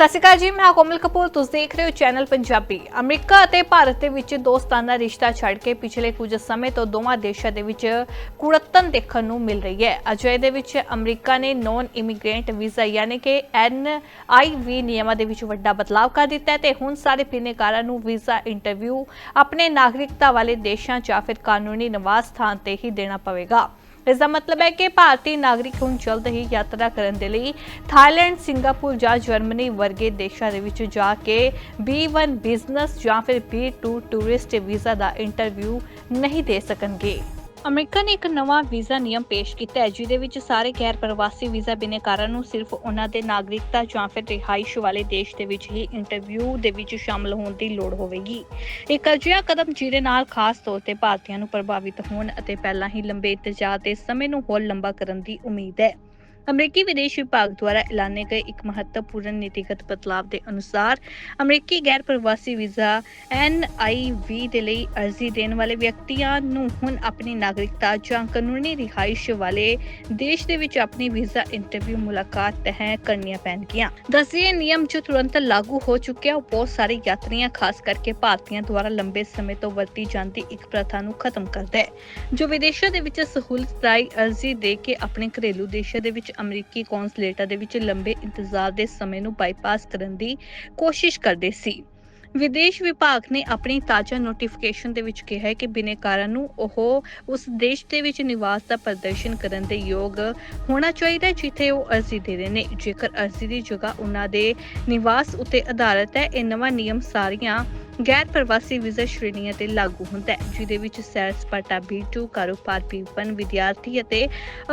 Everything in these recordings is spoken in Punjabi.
ਸਤਿ ਸ਼੍ਰੀ ਅਕਾਲ ਜੀ, ਮੈਂ ਕੋਮਲ ਕਪੂਰ। ਤੁਸੀਂ ਦੇਖ ਰਹੇ ਹੋ ਚੈਨਲ ਪੰਜਾਬੀ। ਅਮਰੀਕਾ ਅਤੇ ਭਾਰਤ ਦੇ ਵਿੱਚ ਦੋਸਤਾਨਾ ਰਿਸ਼ਤਾ ਛੱਡ ਕੇ ਪਿਛਲੇ ਕੁਝ ਸਮੇਂ ਤੋਂ ਦੋਵਾਂ ਦੇਸ਼ਾਂ ਦੇ ਵਿੱਚ ਕੁੜੱਤਨ ਦੇਖਣ ਨੂੰ ਮਿਲ ਰਹੀ ਹੈ। ਅਜਿਹੇ ਦੇ ਵਿੱਚ ਅਮਰੀਕਾ ਨੇ ਨੌਨ ਇਮੀਗ੍ਰੈਂਟ ਵੀਜ਼ਾ ਯਾਨੀ ਕਿ ਐੱਨ ਆਈ ਵੀ ਨਿਯਮਾਂ ਦੇ ਵਿੱਚ ਵੱਡਾ ਬਦਲਾਅ ਕਰ ਦਿੱਤਾ ਹੈ ਤੇ ਹੁਣ ਸਾਰੇ ਬਿਨੇਕਾਰਾਂ ਨੂੰ ਵੀਜ਼ਾ ਇੰਟਰਵਿਊ ਆਪਣੇ ਨਾਗਰਿਕਤਾ ਵਾਲੇ ਦੇਸ਼ਾਂ ਜਾਂ ਫਿਰ ਕਾਨੂੰਨੀ ਨਿਵਾਸ ਸਥਾਨ ਤੇ ਹੀ ਦੇਣਾ ਪਵੇਗਾ। ਇਸ ਦਾ ਮਤਲਬ ਹੈ ਕਿ ਭਾਰਤੀ ਨਾਗਰਿਕ ਹੁਣ ਜਲਦ ਹੀ ਯਾਤਰਾ ਕਰਨ ਦੇ ਲਈ ਥਾਈਲੈਂਡ, ਸਿੰਗਾਪੁਰ ਜਾਂ ਜਰਮਨੀ ਵਰਗੇ ਦੇਸ਼ਾਂ ਦੇ ਵਿੱਚ ਜਾ ਕੇ B1 ਬਿਜ਼ਨਸ ਜਾਂ ਫਿਰ B2 ਟੂਰਿਸਟ ਵੀਜ਼ਾ ਦਾ ਇੰਟਰਵਿਊ ਨਹੀਂ ਦੇ ਸਕਣਗੇ। ਅਮਰੀਕਾ ਨੇ ਇੱਕ ਨਵਾਂ ਵੀਜ਼ਾ ਨਿਯਮ ਪੇਸ਼ ਕੀਤਾ ਹੈ, ਜਿਹਦੇ ਵਿੱਚ ਸਾਰੇ ਗੈਰ ਪ੍ਰਵਾਸੀ ਵੀਜ਼ਾ ਬਿਨੇਕਾਰਾਂ ਨੂੰ ਸਿਰਫ ਉਹਨਾਂ ਦੇ ਨਾਗਰਿਕਤਾ ਜਾਂ ਫਿਰ ਰਿਹਾਇਸ਼ ਵਾਲੇ ਦੇਸ਼ ਦੇ ਵਿੱਚ ਹੀ ਇੰਟਰਵਿਊ ਦੇ ਵਿੱਚ ਸ਼ਾਮਲ ਹੋਣ ਦੀ ਲੋੜ ਹੋਵੇਗੀ। ਇੱਕ ਅਜਿਹਾ ਕਦਮ ਜਿਹਦੇ ਨਾਲ ਖਾਸ ਤੌਰ ਤੇ ਭਾਰਤੀਆਂ ਨੂੰ ਪ੍ਰਭਾਵਿਤ ਹੋਣ ਅਤੇ ਪਹਿਲਾਂ ਹੀ ਲੰਬੇ ਇੰਤਜ਼ਾਰ ਦੇ ਸਮੇਂ ਨੂੰ ਹੋਰ ਲੰਬਾ ਕਰਨ ਦੀ ਉਮੀਦ ਹੈ। ਅਮਰੀਕੀ ਵਿਦੇਸ਼ ਵਿਭਾਗ ਦੁਆਰਾ ਐਲਾਨੇ ਗਏ ਇੱਕ ਮਹੱਤਵਪੂਰਨ ਨੀਤੀਗਤ ਬਦਲਾਅ ਦੇ ਅਨੁਸਾਰ ਅਮਰੀਕੀ ਗੈਰ ਪ੍ਰਵਾਸੀ ਵੀਜ਼ਾ NIV ਦੇ ਲਈ ਅਰਜ਼ੀ ਦੇਣ ਵਾਲੇ ਵਿਅਕਤੀਆਂ ਨੂੰ ਹੁਣ ਆਪਣੀ ਨਾਗਰਿਕਤਾ ਜਾਂ ਕਾਨੂੰਨੀ ਰਿਹਾਇਸ਼ ਵਾਲੇ ਦੇਸ਼ ਦੇ ਵਿੱਚ ਆਪਣੀ ਵੀਜ਼ਾ ਇੰਟਰਵਿਊ ਮੁਲਾਕਾਤ ਤੈਅ ਕਰਨੀਆਂ ਪੈਣਗੀਆਂ। ਦਸੀਏ ਨਿਯਮ ਜੋ ਤੁਰੰਤ ਲਾਗੂ ਹੋ ਚੁੱਕਿਆ, ਉਹ ਬਹੁਤ ਸਾਰੇ ਯਾਤਰੀਆਂ, ਖਾਸ ਕਰਕੇ ਭਾਰਤੀਆਂ ਦੁਆਰਾ ਲੰਬੇ ਸਮੇਂ ਤੋਂ ਵਰਤੀ ਜਾਂਦੀ ਇੱਕ ਪ੍ਰਥਾ ਨੂੰ ਖਤਮ ਕਰਦਾ ਹੈ, ਜੋ ਵਿਦੇਸ਼ਾਂ ਦੇ ਵਿੱਚ ਸਹੂਲਤ ਰਾਹੀਂ ਅਰਜ਼ੀ ਦੇ ਕੇ ਆਪਣੇ ਘਰੇਲੂ ਦੇਸ਼ਾਂ ਦੇ ਵਿੱਚ ਅਮਰੀਕੀ ਕੌਂਸਲੇਟਾਂ ਦੇ ਵਿੱਚ ਲੰਬੇ ਇੰਤਜ਼ਾਰ ਦੇ ਸਮੇਂ ਨੂੰ ਬਾਈਪਾਸ ਕਰਨ ਦੀ ਕੋਸ਼ਿਸ਼ ਕਰਦੇ ਸੀ। ਵਿਦੇਸ਼ ਵਿਭਾਗ ਨੇ ਆਪਣੀ ਤਾਜ਼ਾ ਨੋਟੀਫਿਕੇਸ਼ਨ ਦੇ ਵਿੱਚ ਕਿਹਾ ਹੈ ਕਿ ਬਿਨੇਕਾਰਾਂ ਨੂੰ ਉਹ ਉਸ ਦੇਸ਼ ਦੇ ਵਿੱਚ ਨਿਵਾਸ ਦਾ ਪ੍ਰਦਰਸ਼ਨ ਕਰਨ ਦੇ ਯੋਗ ਹੋਣਾ ਚਾਹੀਦਾ ਹੈ, ਜਿੱਥੇ ਉਹ ਅਰਜ਼ੀ ਦੇ ਰਹੇ ਨੇ। ਜੇਕਰ ਅਰਜ਼ੀ ਦੀ ਜਗ੍ਹਾ ਉਹਨਾਂ ਦੇ ਨਿਵਾਸ ਉੱਤੇ ਆਧਾਰਿਤ ਹੈ, ਇਹ ਨਵਾਂ ਨਿਯਮ ਸਾਰੀਆਂ ਗੈਰ ਪ੍ਰਵਾਸੀ ਵੀਜ਼ਾ ਸ਼੍ਰੇਣੀਆਂ ਤੇ ਲਾਗੂ ਹੁੰਦਾ ਹੈ, ਜਿਹਦੇ ਵਿੱਚ ਸੈਰ ਸਪਾਟਾ B2 ਕਾਰੋਬਾਰ B1 ਵਿਦਿਆਰਥੀ ਅਤੇ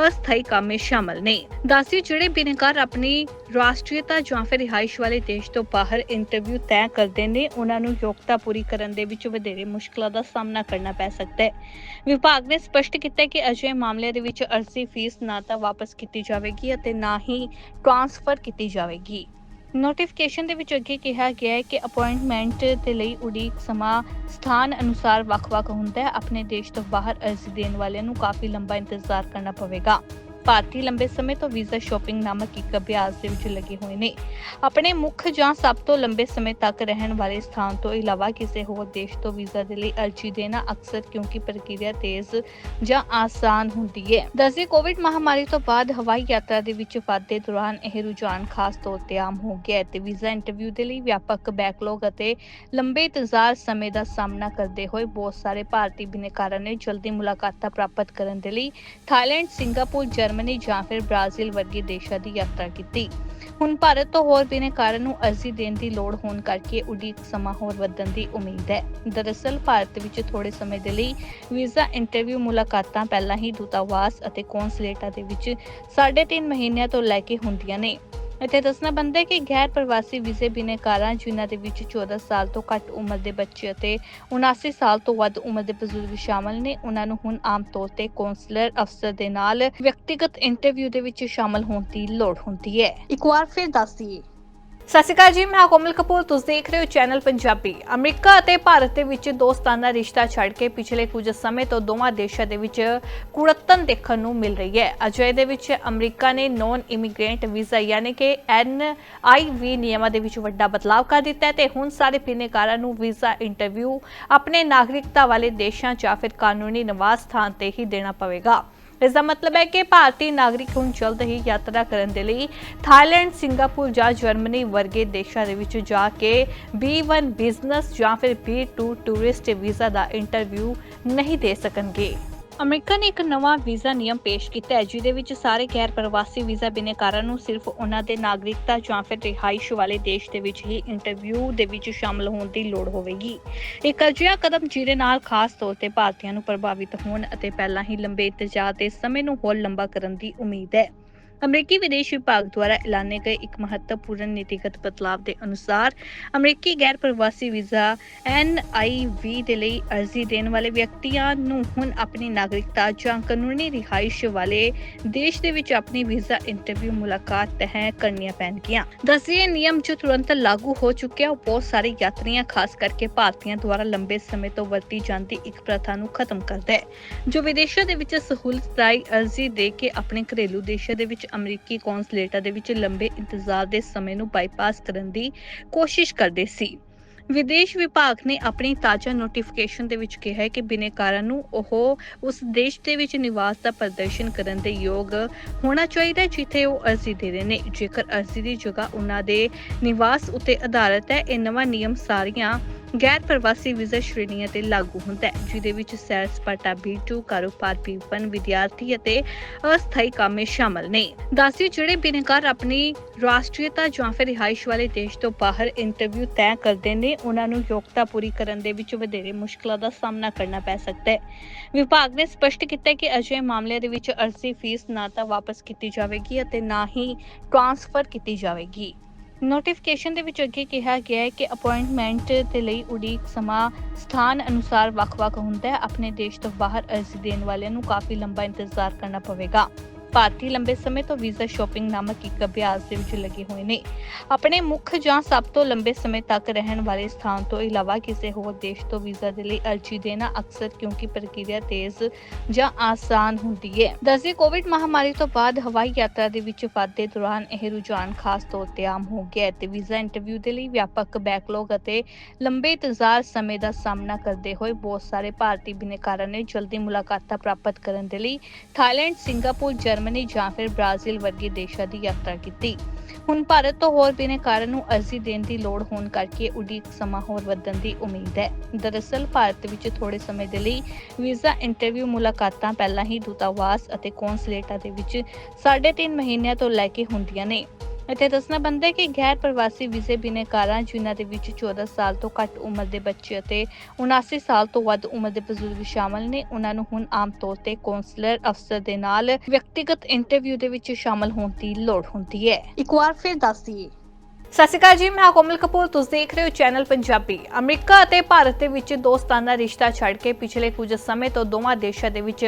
ਅਸਥਾਈ ਕਾਮੇ ਸ਼ਾਮਲ ਨੇ। ਦਾਸੀ ਜਿਹੜੇ ਬਿਨੇਕਾਰ ਆਪਣੀ ਰਾਸ਼ਟਰੀਅਤਾ ਜਾਂ ਫਿਰ ਰਿਹਾਇਸ਼ ਵਾਲੇ ਦੇਸ਼ ਤੋਂ ਬਾਹਰ ਇੰਟਰਵਿਊ ਤੈਅ ਕਰਦੇ ਨੇ, ਉਹਨਾਂ ਨੂੰ ਯੋਗਤਾ ਪੂਰੀ ਕਰਨ ਦੇ ਵਿੱਚ ਵਧੇਰੇ ਮੁਸ਼ਕਲਾਂ ਦਾ ਸਾਹਮਣਾ ਕਰਨਾ ਪੈ ਸਕਦਾ ਹੈ। ਵਿਭਾਗ ਨੇ ਸਪਸ਼ਟ ਕੀਤਾ ਕਿ ਅਜਿਹੇ ਮਾਮਲੇ ਦੇ ਵਿੱਚ ਅਰਜ਼ੀ ਫੀਸ ਨਾ ਤਾਂ ਵਾਪਸ ਕੀਤੀ ਜਾਵੇਗੀ ਅਤੇ ਨਾ ਹੀ ਟ੍ਰਾਂਸਫਰ ਕੀਤੀ ਜਾਵੇਗੀ। ਨੋਟੀਫਿਕੇਸ਼ਨ ਦੇ ਵਿੱਚ ਅੱਗੇ ਕਿਹਾ ਗਿਆ ਹੈ ਕਿ ਅਪਾਇੰਟਮੈਂਟ ਦੇ ਲਈ ਉਡੀਕ ਸਮਾਂ ਸਥਾਨ ਅਨੁਸਾਰ ਵੱਖ-ਵੱਖ ਹੁੰਦਾ ਹੈ। ਆਪਣੇ ਦੇਸ਼ ਤੋਂ ਬਾਹਰ ਅਰਜ਼ੀ ਦੇਣ ਵਾਲਿਆਂ ਨੂੰ ਕਾਫੀ ਲੰਬਾ ਇੰਤਜ਼ਾਰ ਕਰਨਾ ਪਵੇਗਾ। ਭਾਰਤੀ ਲੰਬੇ ਸਮੇਂ ਤੋਂ ਵੀਜ਼ਾ ਸ਼ਾਪਿੰਗ ਨਾਮਕ ਇੱਕ ਅਭਿਆਸ ਦੇ ਵਿੱਚ ਲੱਗੇ ਹੋਏ ਨੇ। ਆਪਣੇ ਮੁੱਖ ਜਾਂ ਸਭ ਤੋਂ ਲੰਬੇ ਸਮੇਂ ਤੱਕ ਰਹਿਣ ਵਾਲੇ ਸਥਾਨ ਤੋਂ ਇਲਾਵਾ ਕਿਸੇ ਹੋਰ ਦੇਸ਼ ਤੋਂ ਵੀਜ਼ਾ ਦੇ ਲਈ ਅਰਜ਼ੀ ਦੇਣਾ ਅਕਸਰ ਕਿਉਂਕਿ ਪ੍ਰਕਿਰਿਆ ਤੇਜ਼ ਜਾਂ ਆਸਾਨ ਹੁੰਦੀ ਹੈ। ਦੱਸਦੇ ਕੋਵਿਡ ਮਹਾਮਾਰੀ ਤੋਂ ਬਾਅਦ ਹਵਾਈ ਯਾਤਰਾ ਦੇ ਵਿੱਚ ਵਾਧੇ ਦੌਰਾਨ ਇਹ ਰੁਝਾਨ ਖਾਸ ਤੌਰ ਤੇ ਆਮ ਹੋ ਗਿਆ ਤੇ ਵੀਜ਼ਾ ਇੰਟਰਵਿਊ ਦੇ ਲਈ ਵਿਆਪਕ ਬੈਕਲੌਗ ਅਤੇ ਲੰਬੇ ਇੰਤਜ਼ਾਰ ਸਮੇਂ ਦਾ ਸਾਹਮਣਾ ਕਰਦੇ ਹੋਏ ਬਹੁਤ ਸਾਰੇ ਭਾਰਤੀ ਬਿਨੇਕਾਰਾਂ ਨੇ ਜਲਦੀ ਮੁਲਾਕਾਤਾਂ ਪ੍ਰਾਪਤ ਕਰਨ ਦੇ ਲਈ ਥਾਈਲੈਂਡ, ਸਿੰਗਾਪੁਰ, ਜਰਮਨੀ ਜਾਂ ਫਿਰ ਬ੍ਰਾਜ਼ੀਲ ਵਰਗੇ ਦੇਸ਼ਾਂ ਦੀ ਯਾਤਰਾ ਕੀਤੀ। ਹੁਣ ਭਾਰਤ ਤੋਂ ਹੋਰ ਬਿਨੇਕਾਰਾਂ ਨੂੰ ਅਰਜ਼ੀ ਦੇਣ ਦੀ ਲੋੜ ਹੋਣ ਕਰਕੇ ਉਡੀਕ ਸਮਾਂ ਹੋਰ ਵਧਣ ਦੀ ਉਮੀਦ ਹੈ। ਦਰਅਸਲ, ਭਾਰਤ ਵਿੱਚ ਥੋੜੇ ਸਮੇਂ ਦੇ ਲਈ ਵੀਜ਼ਾ ਇੰਟਰਵਿਊ ਮੁਲਾਕਾਤਾਂ ਪਹਿਲਾਂ ਹੀ ਦੂਤਾਵਾਸ ਅਤੇ ਕੌਂਸਲੇਟਾਂ ਦੇ ਵਿੱਚ 3.5 ਮਹੀਨਿਆਂ ਤੋਂ ਲੈ ਕੇ ਹੁੰਦੀਆਂ ਨੇ। ਇੱਥੇ ਦੱਸਣਾ ਬਣਦਾ ਕਿ ਗੈਰ ਪ੍ਰਵਾਸੀ ਵੀਜ਼ੇ ਬਿਨੇਕਾਰਾਂ ਜਿਨ੍ਹਾਂ ਦੇ ਵਿੱਚ 14 ਸਾਲ ਤੋਂ ਘੱਟ ਉਮਰ ਦੇ ਬੱਚੇ ਅਤੇ 79 ਸਾਲ ਤੋਂ ਵੱਧ ਉਮਰ ਦੇ ਬਜ਼ੁਰਗ ਸ਼ਾਮਲ ਨੇ। ਉਹਨਾਂ ਨੂੰ ਹੁਣ ਆਮ ਤੌਰ ਤੇ ਕੌਂਸਲਰ ਅਫਸਰ ਦੇ ਨਾਲ ਵਿਅਕਤੀਗਤ ਇੰਟਰਵਿਊ ਦੇ ਵਿੱਚ ਸ਼ਾਮਲ ਹੋਣ ਦੀ ਲੋੜ ਹੁੰਦੀ ਹੈ। ਇੱਕ ਵਾਰ ਫਿਰ ਦੱਸ ਦਈਏ ਸਤਿ ਸ਼੍ਰੀ ਅਕਾਲ ਜੀ, ਮੈਂ ਕੋਮਲ ਕਪੂਰ। ਤੁਸੀਂ ਦੇਖ ਰਹੇ ਹੋ ਚੈਨਲ ਪੰਜਾਬੀ। ਅਮਰੀਕਾ ਅਤੇ ਭਾਰਤ ਦੇ ਵਿੱਚ ਦੋਸਤਾਨਾ ਰਿਸ਼ਤਾ ਛੱਡ ਕੇ ਪਿਛਲੇ ਕੁਝ ਸਮੇਂ ਤੋਂ ਦੋਵਾਂ ਦੇਸ਼ਾਂ ਦੇ ਵਿੱਚ ਕੁੜੱਤਨ ਦੇਖਣ ਨੂੰ ਮਿਲ ਰਹੀ ਹੈ। ਅਜਿਹੇ ਦੇ ਵਿੱਚ ਅਮਰੀਕਾ ਨੇ ਨੌਨ ਇਮੀਗ੍ਰੈਂਟ ਵੀਜ਼ਾ ਯਾਨੀ ਕਿ ਐੱਨ ਆਈ ਵੀ ਨਿਯਮਾਂ ਦੇ ਵਿੱਚ ਵੱਡਾ ਬਦਲਾਅ ਕਰ ਦਿੱਤਾ ਹੈ ਤੇ ਹੁਣ ਸਾਰੇ ਬਿਨੇਕਾਰਾਂ ਨੂੰ ਵੀਜ਼ਾ ਇੰਟਰਵਿਊ ਆਪਣੇ ਨਾਗਰਿਕਤਾ ਵਾਲੇ ਦੇਸ਼ਾਂ ਜਾਂ ਫਿਰ ਕਾਨੂੰਨੀ ਨਿਵਾਸ ਸਥਾਨ ਤੇ ਹੀ ਦੇਣਾ ਪਵੇਗਾ। ਇਸ ਦਾ ਮਤਲਬ ਹੈ ਕਿ ਭਾਰਤੀ ਨਾਗਰਿਕ ਹੁਣ ਜਲਦ ਹੀ ਯਾਤਰਾ ਕਰਨ ਦੇ ਲਈ ਥਾਈਲੈਂਡ, ਸਿੰਗਾਪੁਰ ਜਾਂ ਜਰਮਨੀ ਵਰਗੇ ਦੇਸ਼ਾਂ ਦੇ ਵਿੱਚ ਜਾ ਕੇ B1 ਬਿਜ਼ਨਸ ਜਾਂ ਫਿਰ B2 ਟੂਰਿਸਟ ਵੀਜ਼ਾ ਦਾ ਇੰਟਰਵਿਊ ਨਹੀਂ ਦੇ ਸਕਣਗੇ। ਅਮਰੀਕਾ ਨੇ ਇੱਕ ਨਵਾਂ ਵੀਜ਼ਾ ਨਿਯਮ ਪੇਸ਼ ਕੀਤਾ ਹੈ, ਜਿਹਦੇ ਵਿੱਚ ਸਾਰੇ ਗੈਰ ਪ੍ਰਵਾਸੀ ਵੀਜ਼ਾ ਬਿਨੇਕਾਰਾਂ ਨੂੰ ਸਿਰਫ ਉਹਨਾਂ ਦੇ ਨਾਗਰਿਕਤਾ ਜਾਂ ਫਿਰ ਰਿਹਾਇਸ਼ ਵਾਲੇ ਦੇਸ਼ ਦੇ ਵਿੱਚ ਹੀ ਇੰਟਰਵਿਊ ਦੇ ਵਿੱਚ ਸ਼ਾਮਲ ਹੋਣ ਦੀ ਲੋੜ ਹੋਵੇਗੀ। ਇੱਕ ਅਜਿਹਾ ਕਦਮ ਜਿਹਦੇ ਨਾਲ ਖਾਸ ਤੌਰ ਤੇ ਭਾਰਤੀਆਂ ਨੂੰ ਪ੍ਰਭਾਵਿਤ ਹੋਣ ਅਤੇ ਪਹਿਲਾਂ ਹੀ ਲੰਬੇ ਇੰਤਜ਼ਾਰ ਦੇ ਸਮੇਂ ਨੂੰ ਹੋਰ ਲੰਬਾ ਕਰਨ ਦੀ ਉਮੀਦ ਹੈ। ਅਮਰੀਕੀ ਵਿਦੇਸ਼ ਵਿਭਾਗ ਦੁਆਰਾ ਐਲਾਨੇ ਗਏ ਇੱਕ ਮਹੱਤਵਪੂਰਨ ਨੀਤੀਗਤ ਬਦਲਾਅ ਦੇ ਅਨੁਸਾਰ ਅਮਰੀਕੀ ਗੈਰ ਪ੍ਰਵਾਸੀ ਵੀਜ਼ਾ NIV ਦੇ ਲਈ ਅਰਜ਼ੀ ਦੇਣ ਵਾਲੇ ਵਿਅਕਤੀਆਂ ਨੂੰ ਹੁਣ ਆਪਣੀ ਨਾਗਰਿਕਤਾ ਜਾਂ ਕਾਨੂੰਨੀ ਰਿਹਾਇਸ਼ ਵਾਲੇ ਦੇਸ਼ ਦੇ ਵਿੱਚ ਆਪਣੀ ਵੀਜ਼ਾ ਇੰਟਰਵਿਊ ਮੁਲਾਕਾਤ ਤੈਅ ਕਰਨੀਆਂ ਪੈਣਗੀਆਂ। ਦਸੀਏ ਨਿਯਮ ਜੋ ਤੁਰੰਤ ਲਾਗੂ ਹੋ ਚੁੱਕਿਆ, ਉਹ ਬਹੁਤ ਸਾਰੇ ਯਾਤਰੀਆਂ, ਖਾਸ ਕਰਕੇ ਭਾਰਤੀਆਂ ਦੁਆਰਾ ਲੰਬੇ ਸਮੇਂ ਤੋਂ ਵਰਤੀ ਜਾਂਦੀ ਇੱਕ ਪ੍ਰਥਾ ਨੂੰ ਖਤਮ ਕਰਦਾ ਹੈ, ਜੋ ਵਿਦੇਸ਼ਾਂ ਦੇ ਵਿੱਚ ਸਹੂਲਤ ਰਾਹੀਂ ਅਰਜ਼ੀ ਦੇ ਕੇ ਆਪਣੇ ਘਰੇਲੂ ਦੇਸ਼ਾਂ ਦੇ ਵਿੱਚ ਵਿੱਚ ਅਮਰੀਕੀ ਕੌਂਸਲੇਟਾਂ ਦੇ ਵਿੱਚ ਲੰਬੇ ਇੰਤਜ਼ਾਰ ਦੇ ਸਮੇਂ ਨੂੰ ਬਾਈਪਾਸ ਕਰਨ ਦੀ ਕੋਸ਼ਿਸ਼ ਕਰਦੇ ਸੀ। ਵਿਦੇਸ਼ ਵਿਭਾਗ ਨੇ ਆਪਣੀ ਤਾਜ਼ਾ ਨੋਟੀਫਿਕੇਸ਼ਨ ਦੇ ਵਿੱਚ ਕਿਹਾ ਹੈ ਕਿ ਬਿਨੇਕਾਰਾਂ ਨੂੰ ਉਹ ਉਸ ਦੇਸ਼ ਦੇ ਵਿੱਚ ਨਿਵਾਸ ਦਾ ਪ੍ਰਦਰਸ਼ਨ ਕਰਨ ਦੇ ਯੋਗ ਹੋਣਾ ਚਾਹੀਦਾ ਹੈ, ਜਿੱਥੇ ਉਹ ਅਰਜ਼ੀ ਦੇ ਰਹੇ ਨੇ। ਜੇਕਰ ਅਰਜ਼ੀ ਦੀ ਜਗ੍ਹਾ ਉਹਨਾਂ ਦੇ ਨਿਵਾਸ ਉੱਤੇ ਆਧਾਰਿਤ ਹੈ, ਇਹ ਨਵਾਂ ਨਿਯਮ ਸਾਰੀਆਂ ਗੈਰ ਪ੍ਰਵਾਸੀ ਵੀਜ਼ਾ ਸ਼੍ਰੇਣੀਆਂ ਤੇ ਲਾਗੂ ਹੁੰਦਾ ਹੈ, ਜਿਹਦੇ ਵਿੱਚ ਸੈਰ ਸਪਾਟਾ B2 ਕਾਰੋਬਾਰ B1 ਵਿਦਿਆਰਥੀ ਅਤੇ ਅਸਥਾਈ ਕਾਮੇ ਸ਼ਾਮਲ ਨੇ। ਦੱਸਿਓ ਜਿਹੜੇ ਬਿਨੇਕਾਰ ਆਪਣੀ ਰਾਸ਼ਟਰੀਅਤਾ ਜਾਂ ਫਿਰ ਰਿਹਾਇਸ਼ ਵਾਲੇ ਦੇਸ਼ ਤੋਂ ਬਾਹਰ ਇੰਟਰਵਿਊ ਤੈਅ ਕਰਦੇ ਨੇ, ਉਹਨਾਂ ਨੂੰ ਯੋਗਤਾ ਪੂਰੀ ਕਰਨ ਦੇ ਵਿੱਚ ਵਧੇਰੇ ਮੁਸ਼ਕਲਾਂ ਦਾ ਸਾਹਮਣਾ ਕਰਨਾ ਪੈ ਸਕਦਾ ਹੈ। ਵਿਭਾਗ ਨੇ ਸਪਸ਼ਟ ਕੀਤਾ ਕਿ ਅਜਿਹੇ ਮਾਮਲਿਆਂ ਦੇ ਵਿੱਚ ਅਰਜ਼ੀ ਫੀਸ ਨਾ ਤਾਂ ਵਾਪਸ ਕੀਤੀ ਜਾਵੇਗੀ ਅਤੇ ਨਾ ਹੀ ਟ੍ਰਾਂਸਫਰ ਕੀਤੀ ਜਾਵੇਗੀ। ਨੋਟੀਫਿਕੇਸ਼ਨ ਦੇ ਵਿੱਚ ਅੱਗੇ ਕਿਹਾ ਗਿਆ ਹੈ ਕਿ ਅਪਾਇੰਟਮੈਂਟ ਦੇ ਲਈ ਉਡੀਕ ਸਮਾਂ ਸਥਾਨ ਅਨੁਸਾਰ ਵੱਖ-ਵੱਖ ਹੁੰਦਾ ਹੈ। ਆਪਣੇ ਦੇਸ਼ ਤੋਂ ਬਾਹਰ ਅਰਜ਼ੀ ਦੇਣ ਵਾਲਿਆਂ ਨੂੰ ਕਾਫੀ ਲੰਬਾ ਇੰਤਜ਼ਾਰ ਕਰਨਾ ਪਵੇਗਾ। ਭਾਰਤੀ ਲੰਬੇ ਸਮੇਂ ਤੋਂ ਵੀਜ਼ਾ ਸ਼ਾਪਿੰਗ ਨਾਮਕ ਇੱਕ ਅਭਿਆਸ ਦੇ ਵਿੱਚ ਲੱਗੇ ਹੋਏ ਨੇ। ਆਪਣੇ ਮੁੱਖ ਜਾਂ ਸਭ ਤੋਂ ਲੰਬੇ ਸਮੇਂ ਤੱਕ ਰਹਿਣ ਵਾਲੇ ਸਥਾਨ ਤੋਂ ਇਲਾਵਾ ਕਿਸੇ ਹੋਰ ਦੇਸ਼ ਤੋਂ ਵੀਜ਼ਾ ਦੇ ਲਈ ਅਰਜ਼ੀ ਦੇਣਾ ਅਕਸਰ ਕਿਉਂਕਿ ਪ੍ਰਕਿਰਿਆ ਤੇਜ਼ ਜਾਂ ਆਸਾਨ ਹੁੰਦੀ ਹੈ। ਦੱਸੀ ਕੋਵਿਡ ਮਹਾਮਾਰੀ ਤੋਂ ਬਾਅਦ ਹਵਾਈ ਯਾਤਰਾ ਦੇ ਵਿੱਚ ਵਾਧੇ ਦੌਰਾਨ ਇਹ ਰੁਝਾਨ ਖਾਸ ਤੌਰ ਤੇ ਆਮ ਹੋ ਗਿਆ ਤੇ ਵੀਜ਼ਾ ਇੰਟਰਵਿਊ ਦੇ ਲਈ ਵਿਆਪਕ ਬੈਕਲੌਗ ਅਤੇ ਲੰਬੇ ਇੰਤਜ਼ਾਰ ਸਮੇਂ ਦਾ ਸਾਹਮਣਾ ਕਰਦੇ ਹੋਏ ਬਹੁਤ ਸਾਰੇ ਭਾਰਤੀ ਬਿਨੇਕਾਰਾਂ ਨੇ ਜਲਦੀ ਮੁਲਾਕਾਤਾਂ ਪ੍ਰਾਪਤ ਕਰਨ ਦੇ ਲਈ ਥਾਈਲੈਂਡ, ਸਿੰਗਾਪੁਰ ਜਰਮਨੀ ਜਾਂ ਫਿਰ ਬ੍ਰਾਜ਼ੀਲ ਵਰਗੇ ਦੇਸ਼ਾਂ ਦੀ ਯਾਤਰਾ ਕੀਤੀ। ਹੁਣ ਭਾਰਤ ਤੋਂ ਹੋਰ ਬਿਨੇਕਾਰਾਂ ਨੂੰ ਅਰਜ਼ੀ ਦੇਣ ਦੀ ਲੋੜ ਹੋਣ ਕਰਕੇ ਉਡੀਕ ਸਮਾਂ ਹੋਰ ਵਧਣ ਦੀ ਉਮੀਦ ਹੈ। ਦਰਅਸਲ, ਭਾਰਤ ਵਿੱਚ ਥੋੜੇ ਸਮੇਂ ਦੇ ਲਈ ਵੀਜ਼ਾ ਇੰਟਰਵਿਊ ਮੁਲਾਕਾਤਾਂ ਪਹਿਲਾਂ ਹੀ ਦੂਤਾਵਾਸ ਅਤੇ ਕੌਂਸਲੇਟਾਂ ਦੇ ਵਿੱਚ 3.5 ਮਹੀਨਿਆਂ ਤੋਂ ਲੈ ਕੇ ਹੁੰਦੀਆਂ ਨੇ। ਇੱਥੇ ਦੱਸਣਾ ਬਣਦਾ ਕਿ ਗੈਰ ਪ੍ਰਵਾਸੀ ਵੀਜ਼ੇ ਬਿਨੇਕਾਰਾਂ ਜਿਨ੍ਹਾਂ ਦੇ ਵਿੱਚ 14 ਸਾਲ ਤੋਂ ਘੱਟ ਉਮਰ ਦੇ ਬੱਚੇ ਅਤੇ 79 ਸਾਲ ਤੋਂ ਵੱਧ ਉਮਰ ਦੇ ਬਜ਼ੁਰਗ ਸ਼ਾਮਲ ਨੇ। ਉਹਨਾਂ ਨੂੰ ਹੁਣ ਆਮ ਤੌਰ ਤੇ ਕੌਂਸਲਰ ਅਫਸਰ ਦੇ ਨਾਲ ਵਿਅਕਤੀਗਤ ਇੰਟਰਵਿਊ ਦੇ ਵਿੱਚ ਸ਼ਾਮਲ ਹੋਣ ਦੀ ਲੋੜ ਹੁੰਦੀ ਹੈ। ਇੱਕ ਵਾਰ ਫਿਰ ਦੱਸ ਦਈਏ ਸਤਿ ਸ਼੍ਰੀ ਅਕਾਲ ਜੀ, ਮੈਂ ਕੋਮਲ ਕਪੂਰ। ਤੁਸੀਂ ਦੇਖ ਰਹੇ ਹੋ ਚੈਨਲ ਪੰਜਾਬੀ। ਅਮਰੀਕਾ ਅਤੇ ਭਾਰਤ ਦੇ ਵਿੱਚ ਦੋਸਤਾਨਾ ਰਿਸ਼ਤਾ ਛੱਡ ਕੇ ਪਿਛਲੇ ਕੁਝ ਸਮੇਂ ਤੋਂ ਦੋਵਾਂ ਦੇਸ਼ਾਂ ਦੇ ਵਿੱਚ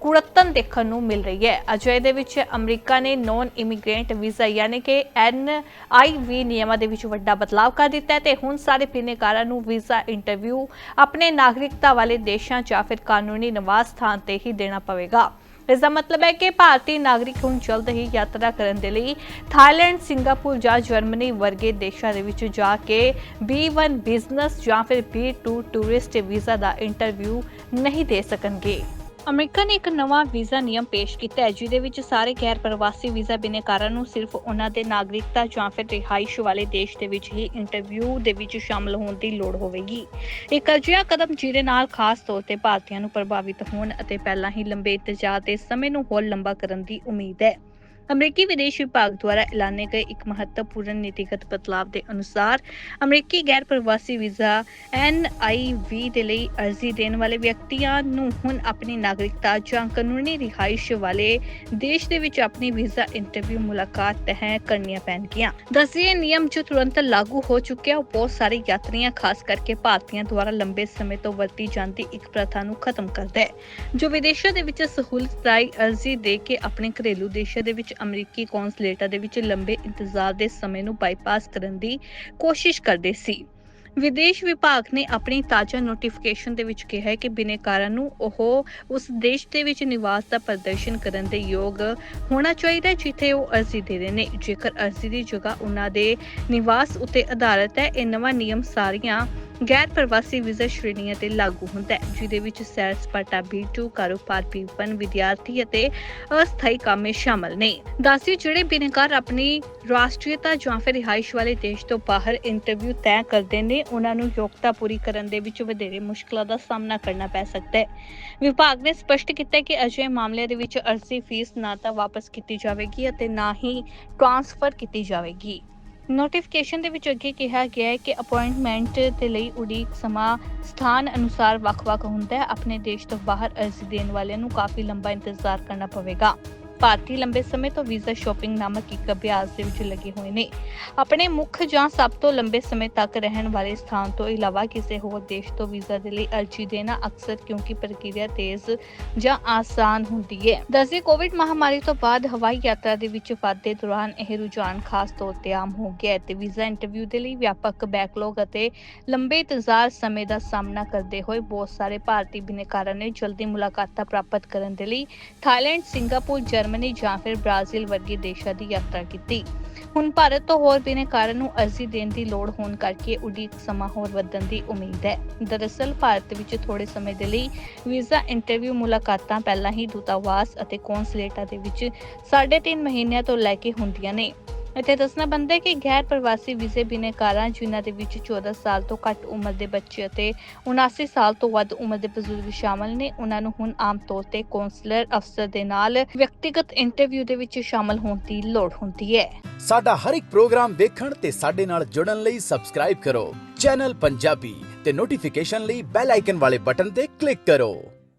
ਕੁੜੱਤਨ ਦੇਖਣ ਨੂੰ ਮਿਲ ਰਹੀ ਹੈ। ਅਜੇ ਦੇ ਵਿੱਚ ਅਮਰੀਕਾ ਨੇ ਨੌਨ ਇਮੀਗ੍ਰੈਂਟ ਵੀਜ਼ਾ ਯਾਨੀ ਕਿ ਐੱਨ ਆਈ ਵੀ ਨਿਯਮਾਂ ਦੇ ਵਿੱਚ ਵੱਡਾ ਬਦਲਾਅ ਕਰ ਦਿੱਤਾ ਹੈ ਤੇ ਹੁਣ ਸਾਰੇ ਬਿਨੇਕਾਰਾਂ ਨੂੰ ਵੀਜ਼ਾ ਇੰਟਰਵਿਊ ਆਪਣੇ ਨਾਗਰਿਕਤਾ ਵਾਲੇ ਦੇਸ਼ਾਂ ਜਾਂ ਫਿਰ ਕਾਨੂੰਨੀ ਨਿਵਾਸ ਸਥਾਨ ਤੇ ਹੀ ਦੇਣਾ ਪਵੇਗਾ। ਇਸ ਦਾ ਮਤਲਬ ਹੈ ਕਿ ਭਾਰਤੀ ਨਾਗਰਿਕ ਹੁਣ ਜਲਦ ਹੀ ਯਾਤਰਾ ਕਰਨ ਦੇ ਲਈ ਥਾਈਲੈਂਡ, ਸਿੰਗਾਪੁਰ ਜਾਂ ਜਰਮਨੀ ਵਰਗੇ ਦੇਸ਼ਾਂ ਦੇ ਵਿੱਚ ਜਾ ਕੇ B1 ਬਿਜ਼ਨਸ ਜਾਂ ਫਿਰ B2 ਟੂਰਿਸਟ ਵੀਜ਼ਾ ਦਾ ਇੰਟਰਵਿਊ ਨਹੀਂ ਦੇ ਸਕਣਗੇ। ਅਮਰੀਕਾ ਨੇ ਇੱਕ ਨਵਾਂ ਵੀਜ਼ਾ ਨਿਯਮ ਪੇਸ਼ ਕੀਤਾ ਹੈ, ਜਿਹਦੇ ਵਿੱਚ ਸਾਰੇ ਗੈਰ ਪ੍ਰਵਾਸੀ ਵੀਜ਼ਾ ਬਿਨੇਕਾਰਾਂ ਨੂੰ ਸਿਰਫ ਉਹਨਾਂ ਦੇ ਨਾਗਰਿਕਤਾ ਜਾਂ ਫਿਰ ਰਿਹਾਇਸ਼ ਵਾਲੇ ਦੇਸ਼ ਦੇ ਵਿੱਚ ਹੀ ਇੰਟਰਵਿਊ ਦੇ ਵਿੱਚ ਸ਼ਾਮਲ ਹੋਣ ਦੀ ਲੋੜ ਹੋਵੇਗੀ। ਇੱਕ ਅਜਿਹਾ ਕਦਮ ਜਿਹਦੇ ਨਾਲ ਖਾਸ ਤੌਰ ਤੇ ਭਾਰਤੀਆਂ ਨੂੰ ਪ੍ਰਭਾਵਿਤ ਹੋਣ ਅਤੇ ਪਹਿਲਾਂ ਹੀ ਲੰਬੇ ਇੰਤਜ਼ਾਰ ਦੇ ਸਮੇਂ ਨੂੰ ਹੋਰ ਲੰਬਾ ਕਰਨ ਦੀ ਉਮੀਦ ਹੈ। ਅਮਰੀਕੀ ਵਿਦੇਸ਼ ਵਿਭਾਗ ਦੁਆਰਾ ਐਲਾਨੇ ਗਏ ਇੱਕ ਮਹੱਤਵਪੂਰਨ ਨੀਤੀਗਤ ਬਦਲਾਅ ਦੇ ਅਨੁਸਾਰ ਅਮਰੀਕੀ ਗੈਰ ਪ੍ਰਵਾਸੀ ਵੀਜ਼ਾ NIV ਦੇ ਲਈ ਅਰਜ਼ੀ ਦੇਣ ਵਾਲੇ ਵਿਅਕਤੀਆਂ ਨੂੰ ਹੁਣ ਆਪਣੀ ਨਾਗਰਿਕਤਾ ਜਾਂ ਕਾਨੂੰਨੀ ਰਿਹਾਇਸ਼ ਵਾਲੇ ਦੇਸ਼ ਦੇ ਵਿੱਚ ਆਪਣੀ ਵੀਜ਼ਾ ਇੰਟਰਵਿਊ ਮੁਲਾਕਾਤ ਤੈਅ ਕਰਨੀਆਂ ਪੈਣਗੀਆਂ। ਦਸੀਏ ਨਿਯਮ ਜੋ ਤੁਰੰਤ ਲਾਗੂ ਹੋ ਚੁੱਕਿਆ, ਉਹ ਬਹੁਤ ਸਾਰੇ ਯਾਤਰੀਆਂ, ਖਾਸ ਕਰਕੇ ਭਾਰਤੀਆਂ ਦੁਆਰਾ ਲੰਬੇ ਸਮੇਂ ਤੋਂ ਵਰਤੀ ਜਾਂਦੀ ਇੱਕ ਪ੍ਰਥਾ ਨੂੰ ਖਤਮ ਕਰਦਾ ਹੈ, ਜੋ ਵਿਦੇਸ਼ਾਂ ਦੇ ਵਿੱਚ ਸਹੂਲਤ ਰਾਹੀਂ ਅਰਜ਼ੀ ਦੇ ਕੇ ਆਪਣੇ ਘਰੇਲੂ ਦੇਸ਼ਾਂ ਦੇ ਵਿੱਚ ਅਮਰੀਕੀ ਕੌਂਸਲੇਟਾਂ ਦੇ ਵਿੱਚ ਲੰਬੇ ਇੰਤਜ਼ਾਰ ਦੇ ਸਮੇਂ ਨੂੰ ਬਾਈਪਾਸ ਕਰਨ ਦੀ ਕੋਸ਼ਿਸ਼ ਕਰਦੇ ਸੀ। ਵਿਦੇਸ਼ ਵਿਭਾਗ ਨੇ ਆਪਣੀ ਤਾਜ਼ਾ ਨੋਟੀਫਿਕੇਸ਼ਨ ਦੇ ਵਿੱਚ ਕਿਹਾ ਹੈ ਕਿ ਬਿਨੇਕਾਰਾਂ ਨੂੰ ਉਹ ਉਸ ਦੇਸ਼ ਦੇ ਵਿੱਚ ਨਿਵਾਸ ਦਾ ਪ੍ਰਦਰਸ਼ਨ ਕਰਨ ਦੇ ਯੋਗ ਹੋਣਾ ਚਾਹੀਦਾ ਹੈ, ਜਿੱਥੇ ਉਹ ਅਰਜ਼ੀ ਦੇ ਰਹੇ ਨੇ। ਜੇਕਰ ਅਰਜ਼ੀ ਦੀ ਜਗ੍ਹਾ ਉਹਨਾਂ ਦੇ ਨਿਵਾਸ ਉੱਤੇ ਆਧਾਰਿਤ ਹੈ, ਇਹ ਨਵਾਂ ਨਿਯਮ ਸਾਰੀਆਂ ਗੈਰ ਪ੍ਰਵਾਸੀ ਵੀਜ਼ਾ ਸ਼੍ਰੇਣੀਆਂ ਤੇ ਲਾਗੂ ਹੁੰਦਾ ਹੈ, ਜਿਹਦੇ ਵਿੱਚ ਸੈਰ ਸਪਾਟਾ B2 ਕਾਰੋਬਾਰ B1 ਵਿਦਿਆਰਥੀ ਅਤੇ ਅਸਥਾਈ ਕਾਮੇ ਸ਼ਾਮਲ ਨੇ। ਦੱਸਿਓ ਜਿਹੜੇ ਬਿਨੇਕਾਰ ਆਪਣੀ ਰਾਸ਼ਟਰੀਅਤਾ ਜਾਂ ਫਿਰ ਰਿਹਾਇਸ਼ ਵਾਲੇ ਦੇਸ਼ ਤੋਂ ਬਾਹਰ ਇੰਟਰਵਿਊ ਤੈਅ ਕਰਦੇ ਨੇ, ਉਹਨਾਂ ਨੂੰ ਯੋਗਤਾ ਪੂਰੀ ਕਰਨ ਦੇ ਵਿੱਚ ਵਧੇਰੇ ਮੁਸ਼ਕਲਾਂ ਦਾ ਸਾਹਮਣਾ ਕਰਨਾ ਪੈ ਸਕਦਾ ਹੈ। ਵਿਭਾਗ ਨੇ ਸਪਸ਼ਟ ਕੀਤਾ ਕਿ ਅਜਿਹੇ ਮਾਮਲਿਆਂ ਦੇ ਵਿੱਚ ਅਰਜ਼ੀ ਫੀਸ ਨਾ ਤਾਂ ਵਾਪਸ ਕੀਤੀ ਜਾਵੇਗੀ ਅਤੇ ਨਾ ਹੀ ਟ੍ਰਾਂਸਫਰ ਕੀਤੀ ਜਾਵੇਗੀ। ਨੋਟੀਫਿਕੇਸ਼ਨ ਦੇ ਵਿੱਚ ਅੱਗੇ ਕਿਹਾ ਗਿਆ ਹੈ ਕਿ ਅਪਾਇੰਟਮੈਂਟ ਦੇ ਲਈ ਉਡੀਕ ਸਮਾਂ ਸਥਾਨ ਅਨੁਸਾਰ ਵੱਖ-ਵੱਖ ਹੁੰਦਾ ਹੈ। ਆਪਣੇ ਦੇਸ਼ ਤੋਂ ਬਾਹਰ ਅਰਜ਼ੀ ਦੇਣ ਵਾਲਿਆਂ ਨੂੰ ਕਾਫੀ ਲੰਬਾ ਇੰਤਜ਼ਾਰ ਕਰਨਾ ਪਵੇਗਾ। ਭਾਰਤੀ ਲੰਬੇ ਸਮੇਂ ਤੋਂ ਵੀਜ਼ਾ ਸ਼ਾਪਿੰਗ ਨਾਮਕ ਇੱਕ ਅਭਿਆਸ ਦੇ ਵਿੱਚ ਲੱਗੇ ਹੋਏ ਨੇ। ਆਪਣੇ ਮੁੱਖ ਜਾਂ ਸਭ ਤੋਂ ਲੰਬੇ ਸਮੇਂ ਤੱਕ ਰਹਿਣ ਵਾਲੇ ਸਥਾਨ ਤੋਂ ਇਲਾਵਾ ਕਿਸੇ ਹੋਰ ਦੇਸ਼ ਤੋਂ ਵੀਜ਼ਾ ਦੇ ਲਈ ਅਰਜ਼ੀ ਦੇਣਾ ਅਕਸਰ ਕਿਉਂਕਿ ਪ੍ਰਕਿਰਿਆ ਤੇਜ਼ ਜਾਂ ਆਸਾਨ ਹੁੰਦੀ ਹੈ। ਦੱਸੀ ਕੋਵਿਡ ਮਹਾਮਾਰੀ ਤੋਂ ਬਾਅਦ ਹਵਾਈ ਯਾਤਰਾ ਦੇ ਵਿੱਚ ਵਾਧੇ ਦੌਰਾਨ ਇਹ ਰੁਝਾਨ ਖਾਸ ਤੌਰ ਤੇ ਆਮ ਹੋ ਗਿਆ ਤੇ ਵੀਜ਼ਾ ਇੰਟਰਵਿਊ ਦੇ ਲਈ ਵਿਆਪਕ ਬੈਕਲੌਗ ਅਤੇ ਲੰਬੇ ਇੰਤਜ਼ਾਰ ਸਮੇਂ ਦਾ ਸਾਹਮਣਾ ਕਰਦੇ ਹੋਏ ਬਹੁਤ ਸਾਰੇ ਭਾਰਤੀ ਬਿਨੇਕਾਰਾਂ ਨੇ ਜਲਦੀ ਮੁਲਾਕਾਤਾਂ ਪ੍ਰਾਪਤ ਕਰਨ ਦੇ ਲਈ ਥਾਈਲੈਂਡ ਸਿੰਗਾਪੁਰ ਜਰਮਨੀ ਜਰਮਨੀ ਜਾਂ ਫਿਰ ਬ੍ਰਾਜ਼ੀਲ ਵਰਗੇ ਦੇਸ਼ਾਂ ਦੀ ਯਾਤਰਾ ਕੀਤੀ। ਹੁਣ ਭਾਰਤ ਤੋਂ ਹੋਰ ਬਿਨੇਕਾਰਾਂ ਨੂੰ ਅਰਜ਼ੀ ਦੇਣ ਦੀ ਲੋੜ ਹੋਣ ਕਰਕੇ ਉਡੀਕ ਸਮਾਂ ਹੋਰ ਵਧਣ ਦੀ ਉਮੀਦ ਹੈ। ਦਰਅਸਲ, ਭਾਰਤ ਵਿੱਚ ਥੋੜੇ ਸਮੇਂ ਦੇ ਲਈ ਵੀਜ਼ਾ ਇੰਟਰਵਿਊ ਮੁਲਾਕਾਤਾਂ ਪਹਿਲਾਂ ਹੀ ਦੂਤਾਵਾਸ ਅਤੇ ਕੌਂਸਲੇਟਾਂ ਦੇ ਵਿੱਚ 3.5 ਮਹੀਨਿਆਂ ਤੋਂ ਲੈ ਕੇ ਹੁੰਦੀਆਂ ਨੇ। ਇੱਥੇ ਦੱਸਣਾ ਬੰਦਾ ਕਿ ਗੈਰ ਪ੍ਰਵਾਸੀ ਵੀਜ਼ੇ ਬਿਨੇਕਾਰਾਂ ਜਿਨ੍ਹਾਂ ਦੇ ਵਿੱਚ 14 ਸਾਲ ਤੋਂ ਘੱਟ ਉਮਰ ਦੇ ਬੱਚੇ ਅਤੇ 79 ਸਾਲ ਤੋਂ ਵੱਧ ਉਮਰ ਦੇ ਬਜ਼ੁਰਗ ਸ਼ਾਮਲ ਨੇ। ਉਹਨਾਂ ਨੂੰ ਹੁਣ ਆਮ ਤੌਰ ਤੇ ਕੌਂਸਲਰ ਅਫਸਰ ਦੇ ਨਾਲ ਵਿਅਕਤੀਗਤ ਇੰਟਰਵਿਊ ਦੇ ਵਿੱਚ ਸ਼ਾਮਲ ਹੋਣ ਦੀ ਲੋੜ ਹੁੰਦੀ ਹੈ। ਸਾਡਾ ਹਰ ਇੱਕ ਪ੍ਰੋਗਰਾਮ ਦੇਖਣ ਤੇ ਸਾਡੇ ਨਾਲ ਜੁੜਨ ਲਈ ਸਬਸਕ੍ਰਾਈਬ ਕਰੋ। ਚੈਨਲ ਪੰਜਾਬੀ ਤੇ ਨੋਟੀਫਿਕੇਸ਼ਨ ਲਈ ਬੈਲ ਆਈਕਨ ਵਾਲੇ ਬਟਨ ਤੇ ਕਲਿੱਕ ਕਰੋ।